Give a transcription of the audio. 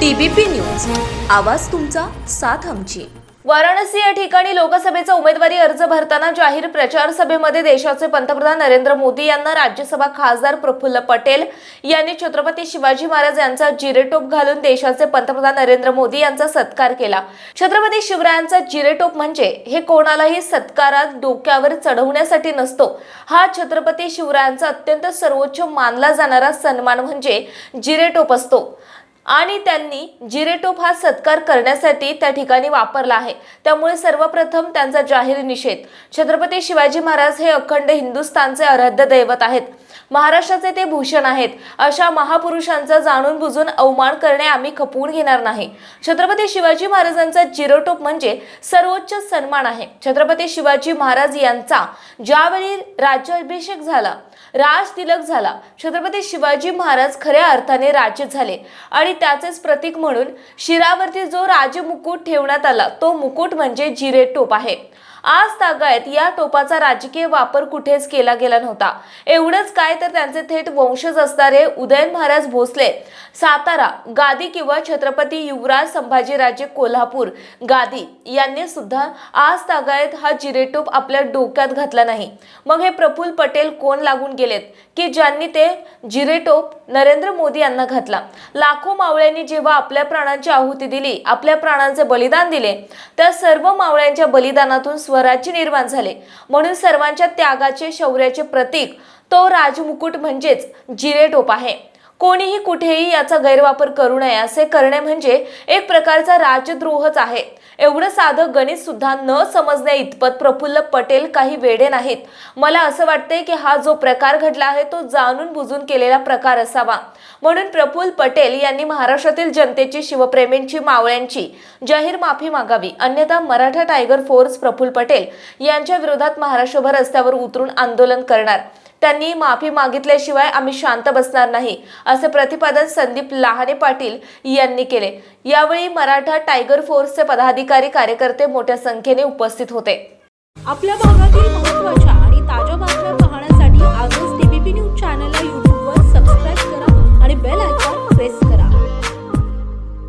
TBP news. आवाज तुमचा साथ आमची. वाराणसी या ठिकाणी लोकसभेचा उमेदवारी अर्ज भरताना जाहीर प्रचार सभेमध्ये देशाचे पंतप्रधान नरेंद्र मोदी यांना राज्यसभा खासदार प्रफुल्ल पटेल यांनी छत्रपती शिवाजी महाराज यांचा जिरेटोप घालून देशाचे पंतप्रधान नरेंद्र मोदी यांचा सत्कार केला. छत्रपती शिवरायांचा जिरेटोप म्हणजे हे कोणालाही सत्कारात डोक्यावर चढवण्यासाठी नसतो. हा छत्रपती शिवरायांचा अत्यंत सर्वोच्च मानला जाणारा सन्मान म्हणजे जिरेटोप असतो. आणि त्यांनी जिरेटोप हा सत्कार करण्यासाठी त्या ठिकाणी वापरला आहे. त्यामुळे सर्वप्रथम त्यांचा जाहीर निषेध. छत्रपती शिवाजी महाराज हे अखंड हिंदुस्थानचे आराध्य दैवत आहेत. महाराष्ट्राचे ते भूषण आहेत. अशा महापुरुषांचा जाणून बुजून अवमान करणे आम्ही खपवून घेणार नाही. छत्रपती शिवाजी महाराजांचा जिरोटोप म्हणजे सर्वोच्च सन्मान आहे. छत्रपती शिवाजी महाराज यांचा ज्यावेळी राज्याभिषेक झाला राज तिलक झाला छत्रपती शिवाजी महाराज खऱ्या अर्थाने राजे झाले. आणि त्याचेच प्रतीक म्हणून शिरावरती जो राजमुकुट ठेवण्यात आला तो मुकुट म्हणजे जिरेटोप आहे. आज तागायत या टोपाचा राजकीय वापर कुठेच केला गेला नव्हता. एवढंच काय तर त्यांचे थेट वंशज असणारे उदयन महाराज भोसले सातारा गादी किंवा छत्रपती युवराज संभाजीराजे कोल्हापूर गादी यांनी सुद्धा आज तागायत हा जिरेटोप आपल्या डोक्यात घातला नाही. मग हे प्रफुल्ल पटेल कोण लागून गेलेत? की ज्यांनी ते जिरेटोप नरेंद्र मोदी यांना घातला? लाखो मावळ्यांनी जेव्हा आपल्या प्राणांची आहुती दिली आपल्या प्राणांचे बलिदान दिले त्या सर्व मावळ्यांच्या बलिदानातून स्वराज्य निर्माण झाले. म्हणून सर्वांच्या त्यागाचे शौर्याचे प्रतीक तो राजमुकुट म्हणजेच जिरेटोप आहे. कोणीही कुठेही याचा गैरवापर करू नये असे करणे म्हणजे एक प्रकारचा राजद्रोहच आहे. एवढं साधं गणित सुद्धा न समजण्या इतपत प्रफुल्ल पटेल काही वेडे नाहीत. मला असं वाटतंय की हा जो प्रकार घडला आहे तो जाणून बुजून केलेला प्रकार असावा. म्हणून प्रफुल्ल पटेल यांनी महाराष्ट्रातील जनतेची शिवप्रेमींची मावळ्यांची जाहीर माफी मागावी. अन्यथा मराठा टायगर फोर्स प्रफुल्ल पटेल यांच्या विरोधात महाराष्ट्रभर रस्त्यावर उतरून आंदोलन करणार. त्यांनी माफी मागितल्याशिवाय आम्ही शांत बसणार नाही असे प्रतिपादन संदीप लहाने पाटील यांनी केले. यावेळी मराठा टायगर फोर्सचे पदाधिकारी कार्यकर्ते मोठ्या संख्येने उपस्थित होते. आपल्या भागातील महत्त्वाच्या आणि ताज्या बातम्या पाहण्यासाठी आजच टीबीपी न्यूज चॅनलला